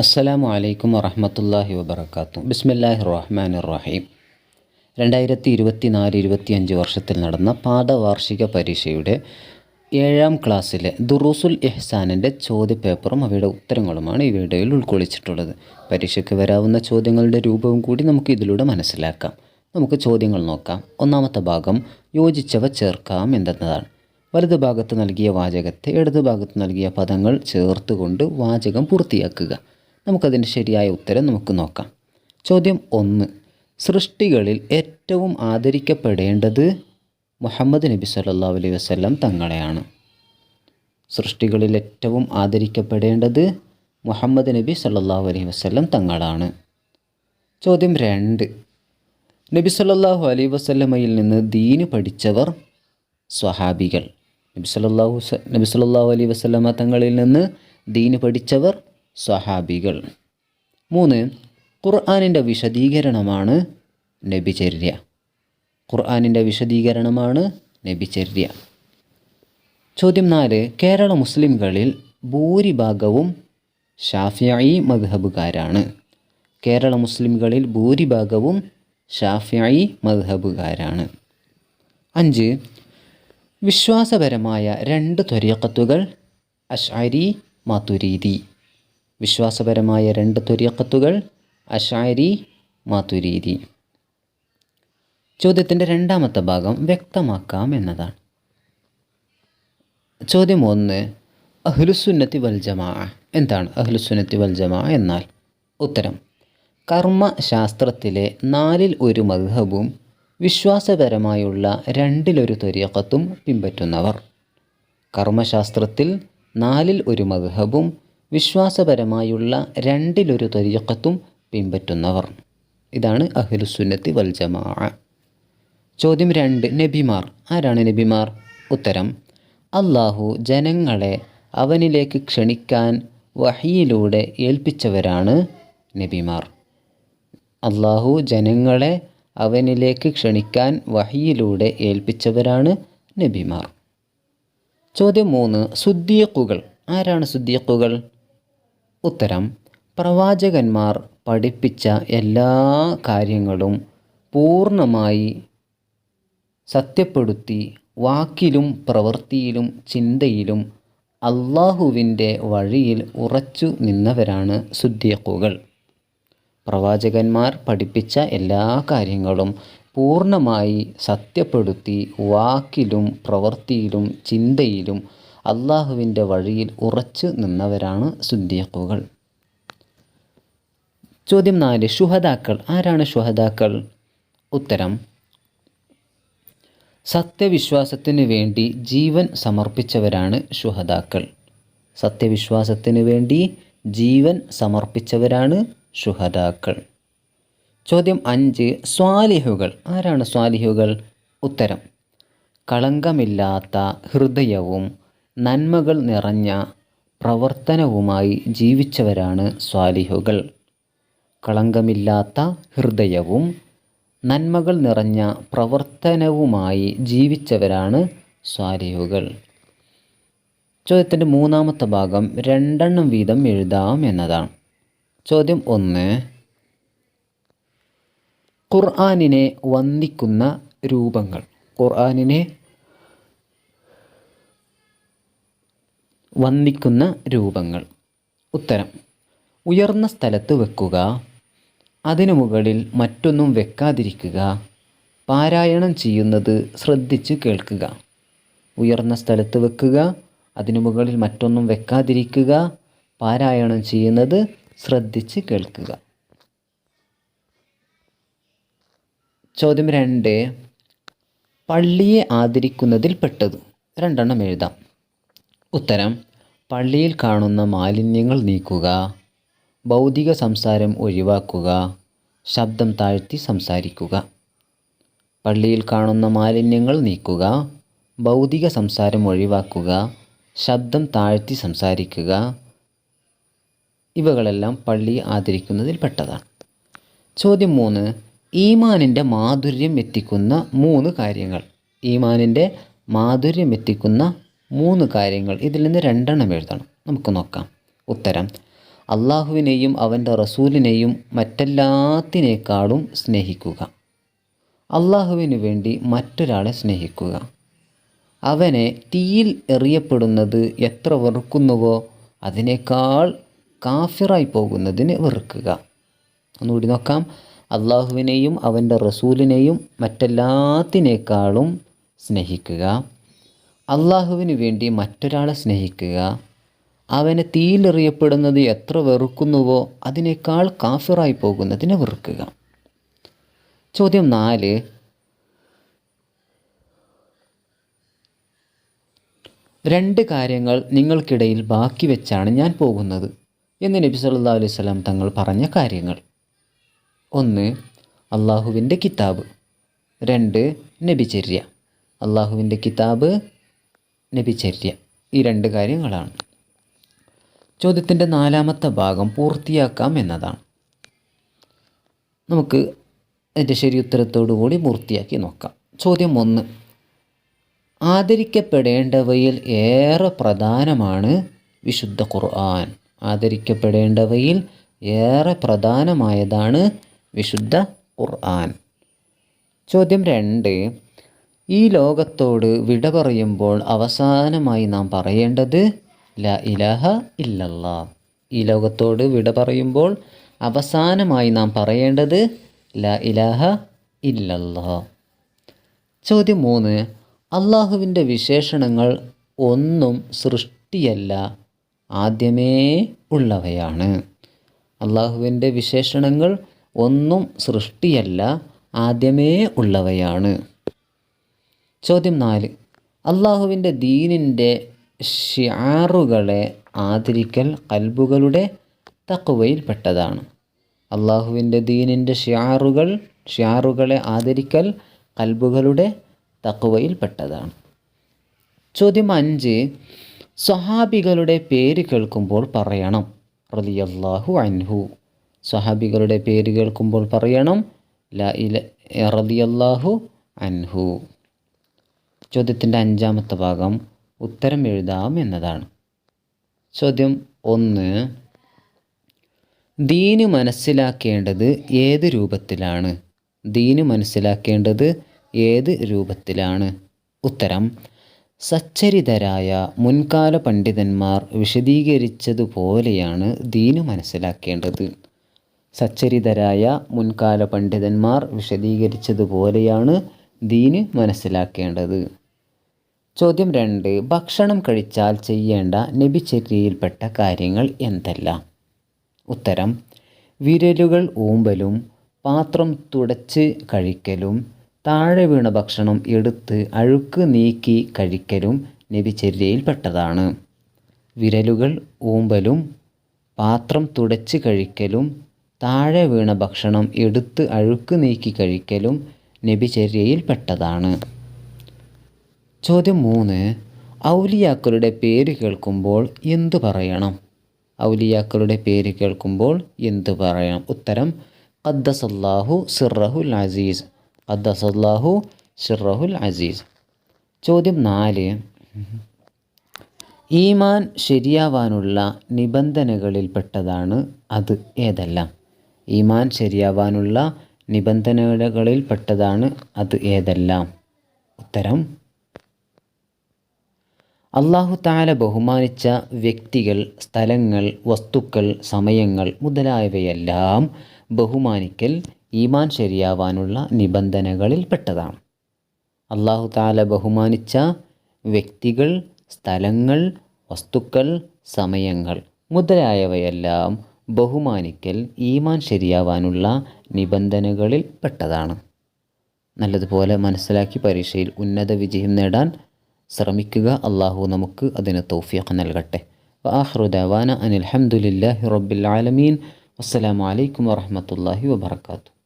അസ്സലാമു അലൈക്കും വറഹമത്തല്ലാഹി വബർക്കാത്തു ബിസ്മില്ലാഹി റഹ്മാൻ റഹീം രണ്ടായിരത്തി ഇരുപത്തി നാല് ഇരുപത്തിയഞ്ച് വർഷത്തിൽ നടന്ന പാഠവാർഷിക പരീക്ഷയുടെ ഏഴാം ക്ലാസ്സിലെ ദുറൂസുൽ ഇഹ്സാനിന്റെ ചോദ്യപേപ്പറും അവയുടെ ഉത്തരങ്ങളുമാണ് ഈ വീഡിയോയിൽ ഉൾക്കൊള്ളിച്ചിട്ടുള്ളത്. പരീക്ഷയ്ക്ക് വരാവുന്ന ചോദ്യങ്ങളുടെ രൂപവും കൂടി നമുക്ക് ഇതിലൂടെ മനസ്സിലാക്കാം. നമുക്ക് ചോദ്യങ്ങൾ നോക്കാം. ഒന്നാമത്തെ ഭാഗം യോജിച്ചവ ചേർക്കാം എന്തെന്നതാണ് വലതു ഭാഗത്ത് നൽകിയ വാചകത്തെ ഇടതു ഭാഗത്ത് നൽകിയ പദങ്ങൾ ചേർത്തുകൊണ്ട് വാചകം പൂർത്തിയാക്കുക. നമുക്കതിന്റെ ശരിയായ ഉത്തരം നമുക്ക് നോക്കാം. ചോദ്യം ഒന്ന്. സൃഷ്ടികളിൽ ഏറ്റവും ആദരിക്കപ്പെടേണ്ടത് മുഹമ്മദ് നബി സല്ലാ അലൈഹി വസല്ലം തങ്ങളെയാണ്. സൃഷ്ടികളിൽ ഏറ്റവും ആദരിക്കപ്പെടേണ്ടത് മുഹമ്മദ് നബി സല്ലല്ലാഹു അലൈഹി വസല്ലം തങ്ങളാണ്. ചോദ്യം രണ്ട്. നബി സല്ലാഹു അലൈഹി വസല്ലമയിൽ നിന്ന് ദീന് പഠിച്ചവർ സ്വഹാബികൾ. നബി സല്ലല്ലാഹു സ- നബി സല്ലല്ലാഹു അലൈഹി വസല്ലമ തങ്ങളിൽ നിന്ന് ദീന് പഠിച്ചവർ സ്വഹാബികൾ മൂന്ന് ഖുർആാനിന്റെ വിശദീകരണമാണ് നബിചര്യ. ഖുർആാനിന്റെ വിശദീകരണമാണ് നബിചര്യ. ചോദ്യം നാല് കേരള മുസ്ലിംകളിൽ ഭൂരിഭാഗവും ഷാഫിയായി മദ്ഹബുകാരാണ്. കേരള മുസ്ലിംകളിൽ ഭൂരിഭാഗവും ഷാഫിയായി മദ്ഹബുകാരാണ്. അഞ്ച് വിശ്വാസപരമായ രണ്ട് ത്വരീക്കത്തുകൾ അഷ്അരി മാതുരീതി വിശ്വാസപരമായ രണ്ട് തുര്യക്കത്തുകൾ അഷാരി മാതുരീതി ചോദ്യത്തിന്റെ രണ്ടാമത്തെ ഭാഗം വ്യക്തമാക്കാം എന്നതാണ്. ചോദ്യം ഒന്ന് അഹ്ലുസുന്നത്തി വൽജമാ എന്താണ് അഹ്ലുസുന്നത്തി വൽജമാ എന്നാൽ? ഉത്തരം കർമ്മശാസ്ത്രത്തിലെ നാലിൽ ഒരു മദ്ഹബും വിശ്വാസപരമായുള്ള രണ്ടിലൊരു ത്വരീഖത്തും പിൻപറ്റുന്നവർ. കർമ്മശാസ്ത്രത്തിൽ നാലിൽ ഒരു മദ്ഹബും വിശ്വാസപരമായുള്ള രണ്ടിലൊരു തരീക്കത്തും പിൻപറ്റുന്നവർ. ഇതാണ് അഹ്ലുസുന്നത്തി വൽ ജമാ ചോദ്യം രണ്ട് നബിമാർ. ആരാണ് നബിമാർ? ഉത്തരം അള്ളാഹു ജനങ്ങളെ അവനിലേക്ക് ക്ഷണിക്കാൻ വഹിയിലൂടെ ഏൽപ്പിച്ചവരാണ് നബിമാർ. അള്ളാഹു ജനങ്ങളെ അവനിലേക്ക് ക്ഷണിക്കാൻ വഹിയിലൂടെ ഏൽപ്പിച്ചവരാണ് നബിമാർ. ചോദ്യം മൂന്ന് സുദ്ദീഖുകൾ. ആരാണ് സുദ്ദീഖുകൾ? ഉത്തരം പ്രവാചകന്മാർ പഠിപ്പിച്ച എല്ലാ കാര്യങ്ങളും പൂർണമായി സത്യപ്പെടുത്തി വാക്കിലും പ്രവൃത്തിയിലും ചിന്തയിലും അള്ളാഹുവിന്റെ വഴിയിൽ ഉറച്ചു നിന്നവരാണ് സുദ്ധിയക്കുകൾ പ്രവാചകന്മാർ പഠിപ്പിച്ച എല്ലാ കാര്യങ്ങളും പൂർണമായി സത്യപ്പെടുത്തി വാക്കിലും പ്രവൃത്തിയിലും ചിന്തയിലും അള്ളാഹുവിന്റെ വഴിയിൽ ഉറച്ചു നിന്നവരാണ് സുദ്ദീഖുകൾ ചോദ്യം നാല് ഷുഹദാക്കൾ. ആരാണ് ഷുഹദാക്കൾ? ഉത്തരം സത്യവിശ്വാസത്തിന് വേണ്ടി ജീവൻ സമർപ്പിച്ചവരാണ് ഷുഹദാക്കൾ. സത്യവിശ്വാസത്തിന് വേണ്ടി ജീവൻ സമർപ്പിച്ചവരാണ് ഷുഹദാക്കൾ. ചോദ്യം അഞ്ച് സ്വാലിഹുകൾ. ആരാണ് സ്വാലിഹുകൾ? ഉത്തരം കളങ്കമില്ലാത്ത ഹൃദയവും നന്മകൾ നിറഞ്ഞ പ്രവർത്തനവുമായി ജീവിച്ചവരാണ് സ്വാലിഹുകൾ. കളങ്കമില്ലാത്ത ഹൃദയവും നന്മകൾ നിറഞ്ഞ പ്രവർത്തനവുമായി ജീവിച്ചവരാണ് സ്വാലിഹുകൾ. ചോദ്യത്തിന്റെ മൂന്നാമത്തെ ഭാഗം രണ്ടെണ്ണം വീതം എഴുതാം എന്നതാണ്. ചോദ്യം ഒന്ന്. ഖുർആാനിനെ വന്ദിക്കുന്ന രൂപങ്ങൾ. ഖുർആനിനെ വന്ദിക്കുന്ന രൂപങ്ങൾ. ഉത്തരം. ഉയർന്ന സ്ഥലത്ത് വെക്കുക. അതിനു മുകളിൽ മറ്റൊന്നും വെക്കാതിരിക്കുക. പാരായണം ചെയ്യുന്നത് ശ്രദ്ധിച്ച് കേൾക്കുക. ഉയർന്ന സ്ഥലത്ത് വെക്കുക. അതിനു മുകളിൽ മറ്റൊന്നും വെക്കാതിരിക്കുക. പാരായണം ചെയ്യുന്നത് ശ്രദ്ധിച്ച് കേൾക്കുക. ചോദ്യം രണ്ട്. പള്ളിയെ ആദരിക്കുന്നതിൽ പെട്ടത്. രണ്ടെണ്ണം എഴുതാം. ഉത്തരം പള്ളിയിൽ കാണുന്ന മാലിന്യങ്ങൾ നീക്കുക ഭൗതിക സംസാരം ഒഴിവാക്കുക ശബ്ദം താഴ്ത്തി സംസാരിക്കുക. പള്ളിയിൽ കാണുന്ന മാലിന്യങ്ങൾ നീക്കുക ഭൗതിക സംസാരം ഒഴിവാക്കുക ശബ്ദം താഴ്ത്തി സംസാരിക്കുക. ഇവകളെല്ലാം പള്ളി ആദരിക്കുന്നതിൽ പെട്ടതാണ്. ചോദ്യം മൂന്ന് ഈമാനിന്റെ മാധുര്യം എത്തിക്കുന്ന മൂന്ന് കാര്യങ്ങൾ. ഈമാനിന്റെ മാധുര്യം എത്തിക്കുന്ന മൂന്ന് കാര്യങ്ങൾ ഇതിൽ നിന്ന് രണ്ടെണ്ണം എഴുതണം. നമുക്ക് നോക്കാം. ഉത്തരം അള്ളാഹുവിനെയും അവന്റെ റസൂലിനെയും മറ്റെല്ലാത്തിനേക്കാളും സ്നേഹിക്കുക. അള്ളാഹുവിനു വേണ്ടി മറ്റൊരാളെ സ്നേഹിക്കുക. അവനെ തീയിൽ എറിയപ്പെടുന്നത് എത്ര വെറുക്കുന്നുവോ അതിനേക്കാൾ കാഫിറായി പോകുന്നതിന് വെറുക്കുക. ഒന്നുകൂടി നോക്കാം. അള്ളാഹുവിനെയും അവന്റെ റസൂലിനെയും മറ്റെല്ലാത്തിനേക്കാളും സ്നേഹിക്കുക. അള്ളാഹുവിന് വേണ്ടി മറ്റൊരാളെ സ്നേഹിക്കുക അവനെ തീയിലെറിയപ്പെടുന്നത് എത്ര വെറുക്കുന്നുവോ അതിനേക്കാൾ കാഫിറായി പോകുന്നതിനെ വെറുക്കുക. ചോദ്യം നാല്. രണ്ട് കാര്യങ്ങൾ നിങ്ങൾക്കിടയിൽ ബാക്കി വെച്ചാണ് ഞാൻ പോകുന്നത് എന്ന് നബി സല്ലാ അലൈഹി സ്വലാം തങ്ങൾ പറഞ്ഞ കാര്യങ്ങൾ. ഒന്ന് അള്ളാഹുവിന്റെ കിതാബ്. രണ്ട് നബിചര്യ. അള്ളാഹുവിന്റെ കിതാബ് നബിചര്യ ഈ രണ്ട് കാര്യങ്ങളാണ്. ചോദ്യത്തിന്റെ നാലാമത്തെ ഭാഗം പൂർത്തിയാക്കാം എന്നതാണ്. നമുക്ക് അതിന്റെ ശരി ഉത്തരത്തോടു കൂടി പൂർത്തിയാക്കി നോക്കാം. ചോദ്യം ഒന്ന്. ആദരിക്കപ്പെടേണ്ടവയിൽ ഏറെ പ്രധാനമാണ് വിശുദ്ധ ഖുർആൻ. ആദരിക്കപ്പെടേണ്ടവയിൽ ഏറെ പ്രധാനമായതാണ് വിശുദ്ധ ഖുർആൻ. ചോദ്യം രണ്ട്. ഈ ലോകത്തോട് വിട പറയുമ്പോൾ അവസാനമായി നാം പറയേണ്ടത് ല ഇലഹ ഇല്ലല്ല ഈ ലോകത്തോട് വിട പറയുമ്പോൾ അവസാനമായി നാം പറയേണ്ടത് ല ഇലഹ ഇല്ലല്ല ചോദ്യം മൂന്ന് അള്ളാഹുവിന്റെ വിശേഷണങ്ങൾ ഒന്നും സൃഷ്ടിയല്ല ആദ്യമേ ഉള്ളവയാണ്. അള്ളാഹുവിന്റെ വിശേഷണങ്ങൾ ഒന്നും സൃഷ്ടിയല്ല ആദ്യമേ ഉള്ളവയാണ്. ചോദ്യം നാല്. അള്ളാഹുവിന്റെ ദീനിന്റെ ഷിയാറുകളെ ആദരിക്കൽ കൽബുകളുടെ തക്കുവയിൽപ്പെട്ടതാണ് അള്ളാഹുവിന്റെ ദീനിന്റെ ഷിയാറുകൾ ഷിയാറുകളെ ആദരിക്കൽ കൽബുകളുടെ തക്കുവയിൽപ്പെട്ടതാണ് ചോദ്യം അഞ്ച്. സ്വഹാബികളുടെ പേര് കേൾക്കുമ്പോൾ പറയണം. റലിയല്ലാഹു അൻഹു. സ്വഹാബികളുടെ പേര് കേൾക്കുമ്പോൾ പറയണം. ലാ ഇല റലിയല്ലാഹു അൻഹു. ചോദ്യത്തിന്റെ അഞ്ചാമത്തെ ഭാഗം ഉത്തരം എഴുതാം എന്നതാണ്. ചോദ്യം ഒന്ന്. ദീന് മനസ്സിലാക്കേണ്ടത് ഏത് രൂപത്തിലാണ്? ദീന് മനസ്സിലാക്കേണ്ടത് ഏത് രൂപത്തിലാണ്? ഉത്തരം. സച്ചരിതരായ മുൻകാല പണ്ഡിതന്മാർ വിശദീകരിച്ചതുപോലെയാണ് ദീന് മനസ്സിലാക്കേണ്ടത്. സച്ചരിതരായ മുൻകാല പണ്ഡിതന്മാർ വിശദീകരിച്ചതുപോലെയാണ് ദീന് മനസ്സിലാക്കേണ്ടത്. ചോദ്യം രണ്ട് ഭക്ഷണം കഴിച്ചാൽ ചെയ്യേണ്ട നബിചര്യയിൽപ്പെട്ട കാര്യങ്ങൾ എന്തെല്ലാം? ഉത്തരം വിരലുകൾ ഊമ്പലും പാത്രം തുടച്ച് കഴിക്കലും താഴെ വീണ ഭക്ഷണം എടുത്ത് അഴുക്ക് നീക്കി കഴിക്കലും നബിചര്യയിൽപ്പെട്ടതാണ്. വിരലുകൾ ഊമ്പലും പാത്രം തുടച്ച് കഴിക്കലും താഴെ വീണ ഭക്ഷണം എടുത്ത് അഴുക്ക് നീക്കി കഴിക്കലും നബിചര്യയിൽപ്പെട്ടതാണ്. ചോദ്യം മൂന്ന്. ഔലിയാക്കളുടെ പേര് കേൾക്കുമ്പോൾ എന്തു പറയണം? ഔലിയാക്കളുടെ പേര് കേൾക്കുമ്പോൾ എന്തു പറയണം? ഉത്തരം ഖദ്ദസല്ലാഹു സിറഹുൽ അസീസ്. ഖദ്ദസല്ലാഹു സിറഹുൽ അസീസ്. ചോദ്യം നാല്. ഈമാൻ ശരിയാവാനുള്ള നിബന്ധനകളിൽപ്പെട്ടതാണ് അത് ഏതെല്ലാം? ഈമാൻ ശരിയാവാനുള്ള നിബന്ധനകളിൽപ്പെട്ടതാണ് അത് ഏതെല്ലാം? ഉത്തരം അള്ളാഹു താല ബഹുമാനിച്ച വ്യക്തികൾ സ്ഥലങ്ങൾ വസ്തുക്കൾ സമയങ്ങൾ മുതലായവയെല്ലാം ബഹുമാനിക്കൽ ഈമാൻ ശരിയാവാനുള്ള നിബന്ധനകളിൽപ്പെട്ടതാണ് അള്ളാഹു താല ബഹുമാനിച്ച വ്യക്തികൾ സ്ഥലങ്ങൾ വസ്തുക്കൾ സമയങ്ങൾ മുതലായവയെല്ലാം ബഹുമാനിക്കൽ ഈമാൻ ശരിയാവാനുള്ള നിബന്ധനകളിൽ പെട്ടതാണ്. നല്ലതുപോലെ മനസ്സിലാക്കി പരീക്ഷയിൽ ഉന്നത വിജയം നേടാൻ ശ്രമിക്കുക. അള്ളാഹു നമുക്ക് അതിന് തൗഫീഖ് നൽകട്ടെ. വാഹ്റുദാന അനിൽഹമുല്ലാഹി റബ്ബിൽ ആലമീൻ. അസ്സലാമു അലൈക്കും വറഹമത്തല്ലാഹി വബർക്കാത്തു